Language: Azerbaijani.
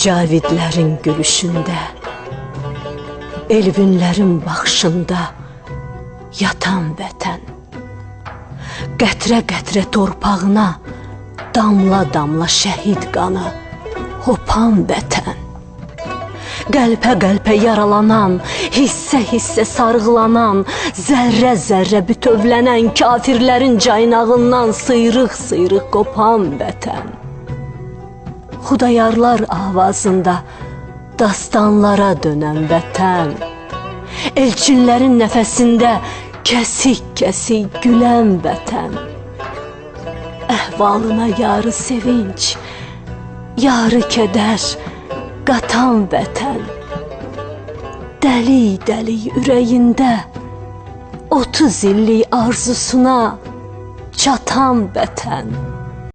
Cavidlərin gülüşündə, Elvinlərin baxışında yatan vətən. Qətrə-qətrə torpağına damla-damla şəhid qanı hopan vətən. Qəlpə-qəlpə yaralanan, hissə-hissə sarğılanan, zərrə-zərrə bütövlənən kafirlərin caynağından sıyrıq-sıyrıq qopan vətən. Xudayarlar avazında dastanlara dönən vətən. Elçinlərin nəfəsində kəsik-kəsik gülən vətən. Əhvalına yarı sevinç, yarı kədər qatan vətən. Dəli-dəli ürəyində 30 illik arzusuna çatan vətən.